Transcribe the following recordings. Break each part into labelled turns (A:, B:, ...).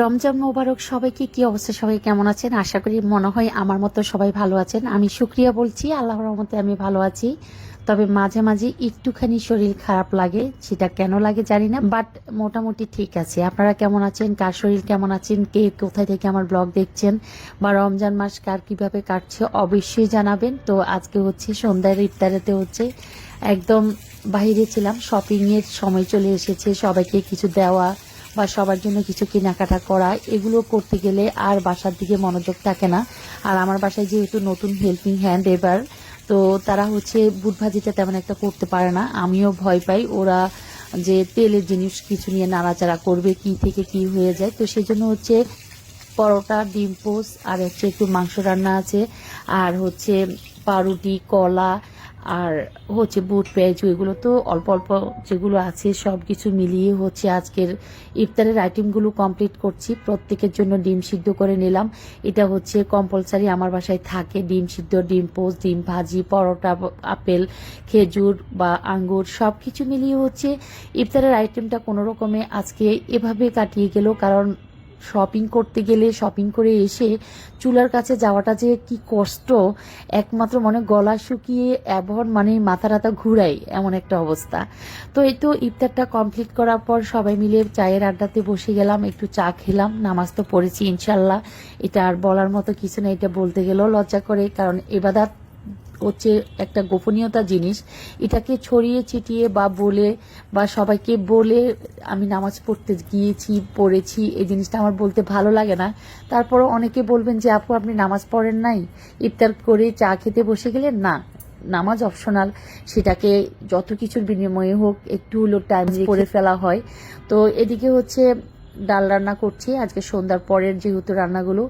A: রমজান মোবারক, সবাইকে কি অবস্থা? সবাই কেমন আছেন? আশা করি মনে হয় আমার মতো সবাই ভালো আছেন। আমি শুক্রিয়া বলছি আল্লাহর রহমতে আমি ভালো আছি। তবে মাঝে মাঝে একটুখানি শরীর খারাপ লাগে, সেটা কেন লাগে জানি না বাট মোটামুটি ঠিক আছে। আপনারা কেমন আছেন? কার শরীর কেমন আছেন? কে কোথায় থেকে আমার ব্লগ দেখছেন? বা রমজান মাস কার কীভাবে কাটছে? অবশ্যই জানাবেন। তো আজকে হচ্ছে সন্ধ্যার ইফতারেতে হচ্ছে একদম বাইরে ছিলাম শপিং এর সময় চলে এসেছে, সবাইকে কিছু দেওয়া বা সবার জন্য কিছু কেনাকাটা করা, এগুলো করতে গেলে আর বাসার দিকে মনোযোগ থাকে না। আর আমার বাসায় যেহেতু নতুন হেল্পিং হ্যান্ড এবার, তো তারা হচ্ছে বুট ভাজিটা তেমন একটা করতে পারে না। আমিও ভয় পাই ওরা যে তেলের জিনিস কিছু নিয়ে নাড়াচাড়া করবে, কি থেকে কি হয়ে যায়। তো সেই জন্য হচ্ছে পরোটা, ডিম পোস্ট আর হচ্ছে একটু মাংস রান্না আছে। আর হচ্ছে পাউরুটি, কলা আর হচ্ছে বুট, পেঁয়াজু, এগুলো তো অল্প অল্প যেগুলো আছে সব কিছু মিলিয়ে হচ্ছে আজকের ইফতারের আইটেমগুলো কমপ্লিট করছি। প্রত্যেকের জন্য ডিম সিদ্ধ করে নিলাম। এটা হচ্ছে কম্পালসারি আমার বাসায় থাকে। ডিম সিদ্ধ, ডিম পোস্ট ডিম ভাজি, পরোটা, আপেল, খেজুর বা আঙ্গুর সব কিছু মিলিয়ে হচ্ছে ইফতারের আইটেমটা কোনো রকমে আজকে এভাবে কাটিয়ে গেল। কারণ শপিং করতে গেলে শপিং করে এসে চুলার কাছে যাওয়াটা যে কি কষ্ট, একমাত্র মনে গলা শুকিয়ে এমন মানে মাথা রাতা ঘুরাই এমন একটা অবস্থা। তো এই তো ইফতারটা কমপ্লিট করার পর সবাই মিলে চায়ের আড্ডাতে বসে গেলাম, একটু চা খেলাম, নামাজ তো পড়েছি ইনশাল্লাহ এটা আর বলার মতো কিছু না এটা বলতে গেলেও লজ্জা করে, কারণ এবাদাত হচ্ছে একটা গোপনীয়তা জিনিস। এটাকে ছড়িয়ে ছিটিয়ে বা বলে বা সবাইকে বলে আমি নামাজ পড়তে গিয়েছি পড়েছি এই জিনিসটা আমার বলতে ভালো লাগে না। তারপরও অনেকে বলবেন যে আপু আপনি নামাজ পড়েন নাই? ইফতার করে চা খেতে বসে গেলেন? না নামাজ অপশনাল। সেটাকে যত কিছুর বিনিময়ে হোক একটু হলো টাইম করে ফেলা হয়। তো এদিকে হচ্ছে ডাল রান্না করছি। আজকে সন্ধ্যার পরের যেহেতু রান্নাগুলো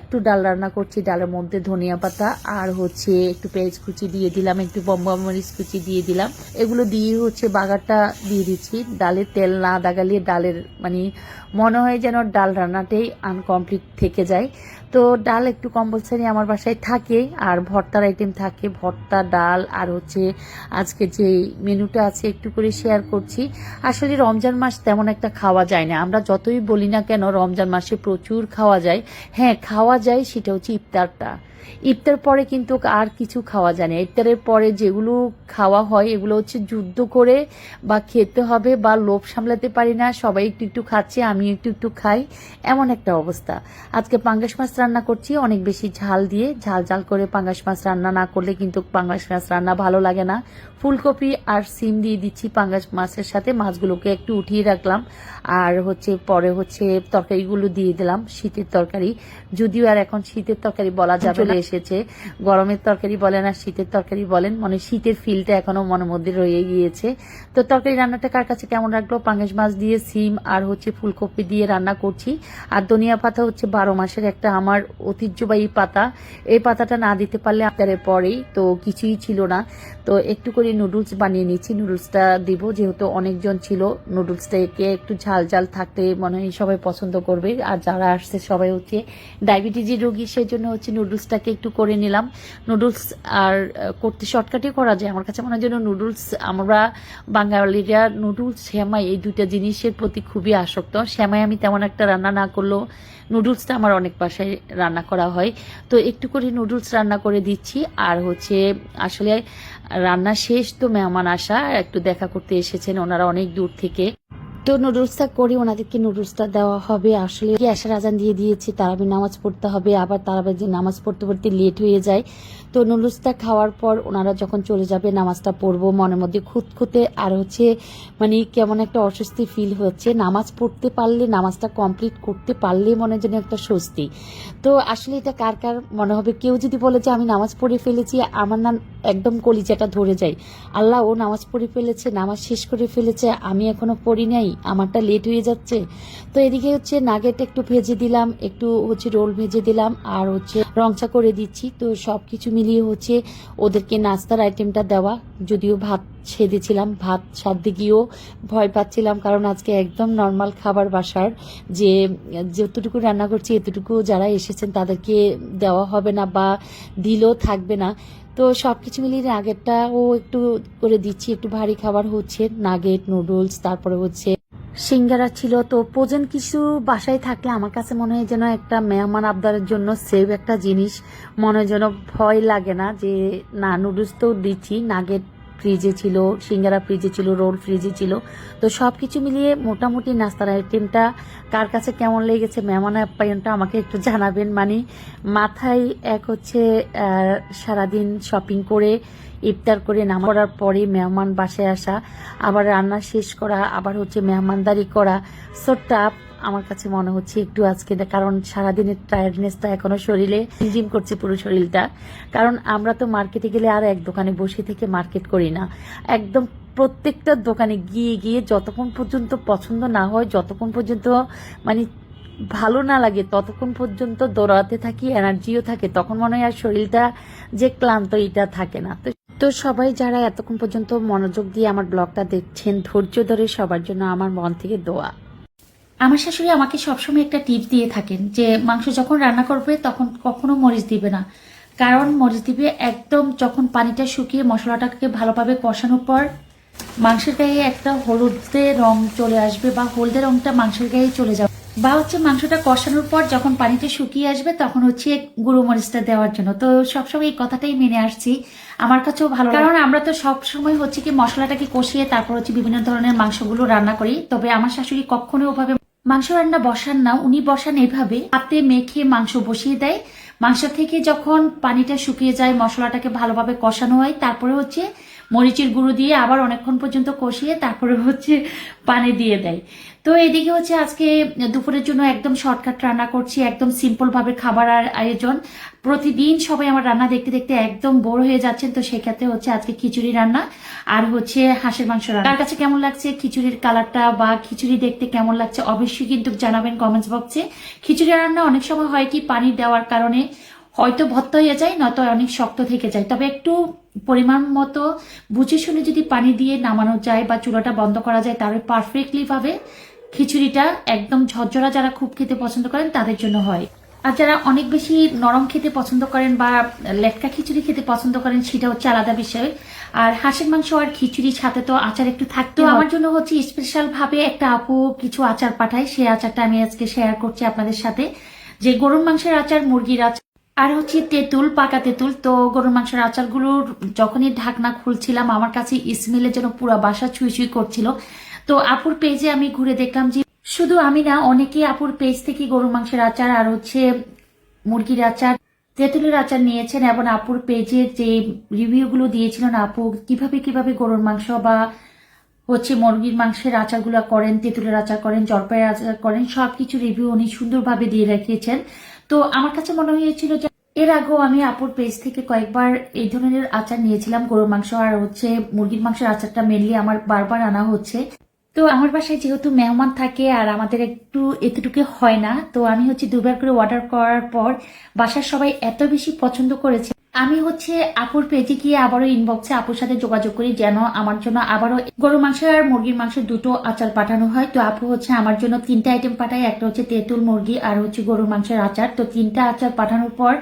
A: একটু ডাল রান্না করছি, ডালের মধ্যে ধনিয়া পাতা আর হচ্ছে একটু পেঁয়াজ কুচি দিয়ে দিলাম, একটু বম্বা মরিচ কুচি দিয়ে দিলাম। এগুলো দিয়ে হচ্ছে বাগারটা দিয়ে দিচ্ছি। ডালের তেল না দাগালিয়ে ডালের মানে মনে হয় যেন ডাল রান্নাটাই আনকমপ্লিট থেকে যায়। তো ডাল একটু কম্পালসারি আমার বাসায় থাকে, আর ভর্তার আইটেম থাকে, ভর্তা, ডাল, আর হচ্ছে আজকে যে মেনুটা আছে একটু করে শেয়ার করছি। আসলে রমজান মাস তেমন একটা খাওয়া যায় না। আমরা যতই বলি না কেন, রমজান মাসে প্রচুর খাওয়া যায়। হ্যাঁ খাওয়া যায় সেটা হচ্ছে ইফতারটা। ইফতার পরে কিন্তু আর কিছু খাওয়া যায় না। ইফতারের পরে যেগুলো খাওয়া হয়, এগুলো হচ্ছে যুদ্ধ করে বা খেতে হবে বা লোভ সামলাতে পারি না। সবাই একটু একটু খাচ্ছে আমি একটু একটু খাই। এমন একটা অবস্থা। আজকে পাঙ্গাস মাছ রান্না করছি, অনেক বেশি ঝাল দিয়ে ঝাল ঝাল করে পাঙ্গাস মাছ রান্না না করলে কিন্তু পাঙ্গাস মাছ রান্না ভালো লাগে না। ফুলকপি আর সিম দিয়ে দিচ্ছি পাঙ্গাস মাছের সাথে। মাছগুলোকে একটু উঠিয়ে রাখলাম। আর হচ্ছে পরে হচ্ছে তরকারিগুলো দিয়ে দিলাম শীতের তরকারি। যদিও আর এখন শীতের তরকারি বলা যাবে না। এসেছে। গরমের তরকারি বলেন আর শীতের তরকারি বলেন। মানে শীতের ফিলটা এখনও মনের মধ্যে রয়ে গিয়েছে। তো তরকারি রান্নাটা কার কাছে কেমন রাখল? পাঙ্গাস মাছ দিয়ে সিম আর হচ্ছে ফুলকপি দিয়ে রান্না করছি। আর ধনিয়া পাতা হচ্ছে বারো মাসের একটা আমার ঐতিহ্যবাহী পাতা। এই পাতাটা না দিতে পারলে আপনার পরেই তো কিছুই ছিল না। তো একটু করে নুডলস বানিয়ে নিচ্ছি নুডলসটা দিব। যেহেতু অনেকজন ছিল নুডলসটাকে একটু ঝাল ঝাল থাকতে মনে হয় সবাই পছন্দ করবে। আর যারা আসছে সবাই হচ্ছে ডায়াবেটিসের রোগী সেই জন্য হচ্ছে নুডলসটাকে একটু করে নিলাম। নুডলস আর করতে শর্টকাটই করা যায়। আমার কাছে মনে হয় যেন নুডলস আমরা বাঙালিরা নুডলস শ্যামাই এই দুইটা জিনিসের প্রতি খুবই আসক্ত। শ্যামাই আমি তেমন একটা রান্না না করলেও নুডলসটা আমার অনেক বাসায় রান্না করা হয়। তো একটু করে নুডলস রান্না করে দিচ্ছি। আর হচ্ছে আসলে রান্না শেষ তো মেহমান আসা একটু দেখা করতে এসেছেন ওনারা অনেক দূর থেকে। তো নুডলসটা করি, ওনাদেরকে নুডলসটা দেওয়া হবে। আসলে কি আসার আজান দিয়ে দিয়েছি, তারাবি নামাজ পড়তে হবে, আবার তারাবি যে নামাজ পড়তে পড়তে লেট হয়ে যায়। তো নুডলসটা খাওয়ার পর ওনারা যখন চলে যাবে, নামাজটা পড়ব, মনের মধ্যে খুঁতখুঁতে আর হচ্ছে মানে কেমন একটা অস্বস্তি ফিল হচ্ছে। নামাজ পড়তে পারলে, নামাজটা কমপ্লিট করতে পারলে মনে যেন একটা স্বস্তি। তো আসলে এটা কার কার মনে হবে? কেউ যদি বলে যে, আমি নামাজ পড়ে ফেলেছি, আমার না একদম কলিজাটা ধরে যায়। আল্লাহ ও নামাজ পড়ে ফেলেছে, নামাজ শেষ করে ফেলেছে, আমি এখনও পড়ি নাই। আমারটা লেট হয়ে যাচ্ছে। তো এদিকে হচ্ছে নাগেট একটু ভেজে দিলাম, একটু হচ্ছে রোল ভেজে দিলাম, আর হচ্ছে রংচা করে দিচ্ছি। তো সব কিছু মিলিয়ে হচ্ছে ওদেরকে নাস্তার আইটেমটা দেওয়া। যদিও ভাত সেধেছিলাম ভাত সাধ্যে গিয়েও ভয় পাচ্ছিলাম, কারণ আজকে একদম নর্মাল খাবার বাসার। যে যতটুকু রান্না করছি, এতটুকু যারা এসেছেন তাদেরকে দেওয়া হবে না বা দিলেও থাকবে না। তো সব কিছু মিলিয়ে নাগেটটাও একটু করে দিচ্ছি, একটু ভারী খাবার হচ্ছে নাগেট নুডলস তারপরে হচ্ছে
B: সিঙ্গারা ছিল। তো প্রোজেন কিছু বাসায় থাকলে আমার কাছে মনে হয় যেন একটা মেহমান আবদারের জন্য সেভ একটা জিনিস। মনে যেন ভয় লাগে না যে, না নুডলস তো দিচ্ছি নাগেট ফ্রিজে ছিল, সিঙ্গারা ফ্রিজে ছিল রোল ফ্রিজে ছিল। তো সব কিছু মিলিয়ে মোটামুটি নাস্তার আইটেমটা কার কাছে কেমন লেগেছে মেহমান আপ্যায়নটা আমাকে একটু জানাবেন। মানে মাথায় এক হচ্ছে সারাদিন শপিং করে, ইফতার করে নামা করার পরে মেহমান বাসায় আসা, আবার রান্না শেষ করা, আবার হচ্ছে মেহমানদারি করা। সো টাফ আমার কাছে মনে হচ্ছে একটু আজকে কারণ সারাদিনের টায়ার্ডনেসটা এখনও শরীরে জিম করছে পুরো শরীরটা। কারণ আমরা তো মার্কেটে গেলে আর এক দোকানে বসে থেকে মার্কেট করি না। একদম প্রত্যেকটা দোকানে গিয়ে গিয়ে যতক্ষণ পর্যন্ত পছন্দ না হয়, যতক্ষণ পর্যন্ত মানে ভালো না লাগে, ততক্ষণ পর্যন্ত দৌড়াতে থাকি এনার্জিও থাকে, তখন মনে হয় আর শরীরটা যে ক্লান্ত, এটা থাকে না। তো তো সবাই যারা এতক্ষণ পর্যন্ত মনোযোগ দিয়ে আমার ব্লগটা দেখছেন, ধৈর্য ধরে সবার জন্য আমার মন থেকে দোয়া।
A: আমার শাশুড়ি আমাকে সবসময় একটা টিপস দিয়ে থাকেন যে মাংস যখন রান্না করবে তখন কখনো মরিচ দিবে না। কারণ মরিচ দিবে একদম যখন পানিটা শুকিয়ে মশলাটাকে ভালোভাবে কষানোর পর মাংসের গায়ে একটা হলুদে রং চলে আসবে বা হলদে রংটা মাংসের গায়ে চলে যাবে। বা হচ্ছে মাংসটা কষানোর পর যখন পানিটা শুকিয়ে আসবে তখন হচ্ছে গুঁড়ো মরিচটা দেওয়ার জন্য। তো সবসময় এই কথাটাই মেনে আসছি। আমার কাছেও ভালো কারণ আমরা তো সবসময় হচ্ছে কি মশলাটাকে কষিয়ে তারপর হচ্ছে বিভিন্ন ধরনের মাংসগুলো রান্না করি। তবে আমার শাশুড়ি কখনো ওভাবে মাংস রান্না বসান না, উনি বসান এভাবে। হাতে মেখে মাংস বসিয়ে দেয়। মাংস থেকে যখন পানিটা শুকিয়ে যায়, মশলাটাকে ভালোভাবে কষানো হয়, তারপরে হচ্ছে মরিচের গুঁড়ো দিয়ে আবার অনেকক্ষণ পর্যন্ত কষিয়ে তারপরে হচ্ছে পানি দিয়ে দেয়। তো এদিকে হচ্ছে আজকে দুপুরের জন্য একদম শর্টকাট রান্না করছি, একদম সিম্পল ভাবে খাবার আর আয়োজন। প্রতিদিন সবাই আমার রান্না দেখতে দেখতে একদম বোর হয়ে যাচ্ছেন, তো সেক্ষেত্রে হচ্ছে আজকে খিচুড়ি রান্না আর হচ্ছে হাঁসের মাংস রান্না। তার কাছে কেমন লাগছে খিচুড়ির কালারটা বা খিচুড়ি দেখতে কেমন লাগছে অবশ্যই কিন্তু জানাবেন কমেন্টস বক্সে খিচুড়ি রান্না অনেক সময় হয় কি পানি দেওয়ার কারণে হয়তো ভত্ত হয়ে যায়, নয়তো অনেক শক্ত থেকে যায়। তবে একটু পরিমাণ মতো বুঝে শুনে যদি পানি দিয়ে নামানো যায় বা চুলাটা বন্ধ করা যায় তাহলে পারফেক্টলি ভাবে খিচুড়িটা একদম ঝরঝরা যারা খুব খেতে পছন্দ করেন তাদের জন্য হয়। আর যারা অনেক বেশি নরম খেতে পছন্দ করেন বা লেটকা খিচুড়ি খেতে পছন্দ করেন সেটা হচ্ছে আলাদা বিষয়। আর হাঁসের মাংস আর খিচুড়ির সাথে তো আচার একটু থাকতো আমার জন্য হচ্ছে স্পেশাল ভাবে একটা আপু কিছু আচার পাঠায়। সেই আচারটা আমি আজকে শেয়ার করছি আপনাদের সাথে। যে গরুর মাংসের আচার মুরগির আচার আর হচ্ছে তেঁতুল, পাকা তেঁতুল, তো গরুর মাংসের আচারগুলোর যখনই ঢাকনা খুলছিলাম, আমার কাছে স্মেলে যেন পুরো বাসা ছুঁই ছুঁই করছিল। তো আপুর পেজে আমি ঘুরে দেখলাম যে শুধু আমি না, অনেকে আপুর পেজ থেকে গরুর মাংসের আচার আর হচ্ছে মুরগির আচার, তেঁতুলের আচার নিয়েছেন এবং আপুর পেজের যে রিভিউগুলো দিয়েছিলেন আপু, কীভাবে কীভাবে গরুর মাংস বা হচ্ছে মুরগির মাংসের আচারগুলো করেন, তেঁতুলের আচার করেন, জলপাইয়ের আচার করেন, সবকিছু রিভিউ উনি সুন্দরভাবে দিয়ে রেখেছেন। তো আমার কাছে মনে হয়েছিল যে এর আগেও আমি আপুর পেজ থেকে কয়েকবার এই ধরনের আচার নিয়েছিলাম, গরুর মাংস আর হচ্ছে মুরগির মাংসের আচারটা মেনলি আমার বারবার আনা হচ্ছে। তো আমার বাসায় যেহেতু মেহমান থাকে আর আমাদের একটু এতটুকু হয় না, তো আমি হচ্ছে দুবার করে অর্ডার করার পর বাসার সবাই এত বেশি পছন্দ করেছে। আমি হচ্ছে আপুর পেজে গিয়ে আবারও ইনবক্সে আপুর সাথে যোগাযোগ করি যেন আমার জন্য আবারও গরু মাংস আর মুরগির মাংস দুটো আচার পাঠানো হয়। তো আপু হচ্ছে আমার জন্য তিনটা আইটেম পাঠায়, একটা হচ্ছে তেঁতুল মুরগি আর হচ্ছে গরুর মাংসের আচার। তো তিনটা আচার পাঠানোর পর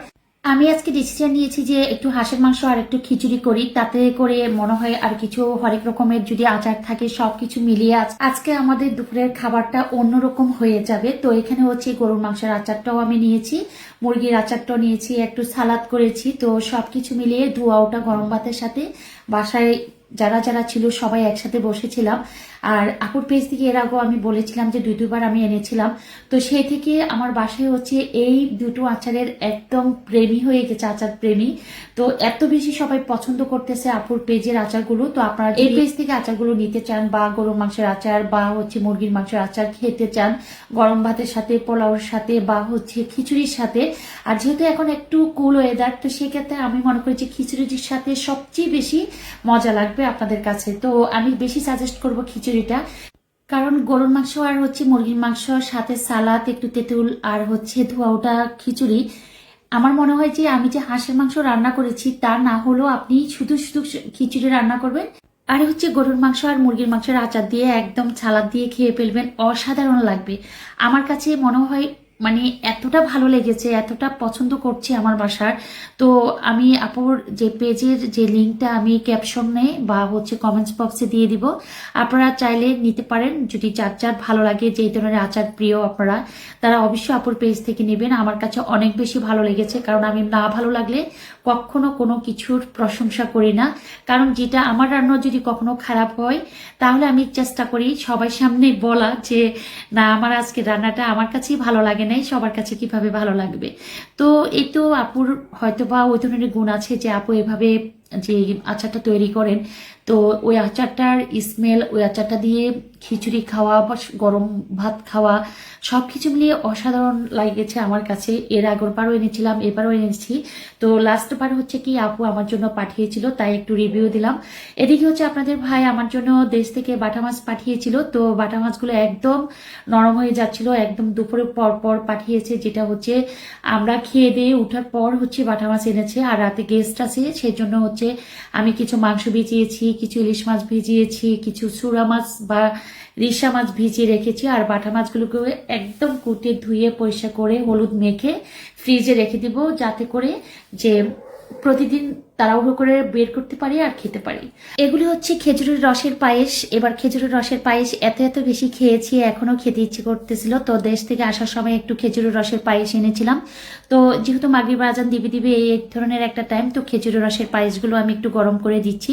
A: আমি আজকে ডিসিশন নিয়েছি যে একটু হাঁসের মাংস আর একটু খিচুড়ি করি। তাতে করে মনে হয় আর কিছু হরেক রকমের যদি আচার থাকে সব কিছু মিলিয়ে আজ- আজকে আমাদের দুপুরের খাবারটা অন্যরকম হয়ে যাবে। তো এখানে হচ্ছে গরুর মাংসের আচারটাও আমি নিয়েছি, মুরগির আচারটাও নিয়েছি, একটু সালাদ করেছি। তো সব কিছু মিলিয়ে ধোয়া ওটা গরম ভাতের সাথে বাসায় যারা যারা ছিল সবাই একসাথে বসেছিলাম। আর আপুর পেজ থেকে এর আগেও আমি বলেছিলাম যে দুই দুবার আমি এনেছিলাম। তো সেই থেকে আমার বাসায় হচ্ছে এই দুটো আচারের একদম প্রেমী হয়ে গেছে আচার প্রেমী। তো এত বেশি সবাই পছন্দ করতেছে আপুর পেজের আচারগুলো। তো আপনারা এই পেজ থেকে আচারগুলো নিতে চান বা গরুর মাংসের আচার বা হচ্ছে মুরগির মাংসের আচার খেতে চান গরম ভাতের সাথে পোলাওর সাথে বা হচ্ছে খিচুড়ির সাথে আর যেহেতু এখন একটু কুল ওয়েদার তো সেক্ষেত্রে আমি মনে করি যে খিচুড়ির সাথে সবচেয়ে বেশি মজা লাগবে। আপনাদের কাছে। তো আমি বেশি সাজেস্ট করব খিচুড়িটা। কারণ গরুর মাংস আর হচ্ছে মুরগির মাংস, সাথে সালাদ, একটু তেঁতুল আর হচ্ছে ধোয়া ওটা খিচুড়ি। আমার মনে হয় যে আমি যে হাঁসের মাংস রান্না করেছি, তা না হলেও আপনি শুধু শুধু খিচুড়ি রান্না করবেন। আর হচ্ছে গরুর মাংস আর মুরগির মাংসের আচার দিয়ে একদম ছালাদ দিয়ে খেয়ে ফেলবেন, অসাধারণ লাগবে। আমার কাছে মনে হয় মানে এতটা ভালো লেগেছে, এতটা পছন্দ করছি আমার বাসার। তো আমি আপুর যে পেজের যে লিঙ্কটা আমি ক্যাপশনে বা হচ্ছে কমেন্টস বক্সে দিয়ে দিব। আপনারা চাইলে নিতে পারেন, যদি চার চার ভালো লাগে, যেই ধরনের আচার প্রিয় আপনারা, তারা অবশ্যই আপুর পেজ থেকে নেবেন। আমার কাছে অনেক বেশি ভালো লেগেছে, কারণ আমি না ভালো লাগলে কখনো কোনো কিছুর প্রশংসা করি না। কারণ যেটা আমার রান্না যদি কখনো খারাপ হয়, তাহলে আমি চেষ্টা করি সবাই সামনে বলা যে, না, আমার আজকে রান্নাটা আমার কাছেই ভালো লাগে নাই, সবার কাছে কীভাবে ভালো লাগবে? তো এই তো আপুর হয়তো বা ওই ধরনের গুণ আছে যে, আপু এভাবে যে আচারটা তৈরি করেন, তো ওই আচারটার স্মেল ওই আচারটা দিয়ে খিচুড়ি খাওয়া বা গরম ভাত খাওয়া সব কিছু মিলিয়ে অসাধারণ লাগেছে আমার কাছে। এর আগের বারও এনেছিলাম, এবারও এনেছি। তো লাস্ট বার হচ্ছে কি, আপু আমার জন্য পাঠিয়েছিল, তাই একটু রিভিউ দিলাম। এদিকে হচ্ছে আপনাদের ভাই আমার জন্য দেশ থেকে বাটা মাছ পাঠিয়েছিল, তো বাটা মাছগুলো একদম নরম হয়ে যাচ্ছিল, একদম দুপুরে পর পর পাঠিয়েছে, যেটা হচ্ছে আমরা খেয়ে দিয়ে উঠার পর হচ্ছে বাটা মাছ এনেছে, আর রাতে গেস্ট আছে সেই জন্য হচ্ছে আমি কিছু মাংস ভিজিয়েছি, কিছু ইলিশ মাছ ভিজিয়েছি, কিছু সুরা মাছ বা রিসা মাছ ভিজিয়ে রেখেছি আর বাটা মাছগুলোকে একদম কুটে ধুয়ে পরিষ্কার করে হলুদ মেখে ফ্রিজে রেখে দিব যাতে করে যে প্রতিদিন তাড়াহুড়ো করে বের করতে পারি আর খেতে পারি। এগুলি হচ্ছে খেজুরের রসের পায়েস। এবার খেজুরের রসের পায়েস এত এত বেশি খেয়েছি, এখনও খেতে ইচ্ছে করতেছিল। তো দেশ থেকে আসার সময় একটু খেজুরের রসের পায়েস এনেছিলাম। তো যেহেতু মাগরিব, আজান, দিবি, দিবে এই এক ধরনের একটা টাইম তো খেজুরের রসের পায়েসগুলো আমি একটু গরম করে দিচ্ছি।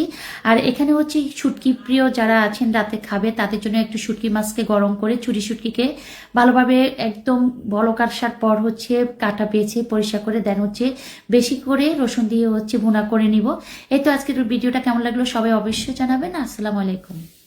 A: আর এখানে হচ্ছে শুটকি প্রিয় যারা আছেন রাতে খাবে, তাদের জন্য একটু শুটকি মাছকে গরম করে চুরি শুটকিকে ভালোভাবে একদম বড় কাটসার পর হচ্ছে কাটা পেয়েছে পরিষ্কার করে দেন হচ্ছে। বেশি করে রসুন দিয়ে হচ্ছে ভুনা করে নিব। এই তো আজকের ভিডিওটা কেমন লাগল সবাই অবশ্যই জানাবেন। আসসালামু আলাইকুম।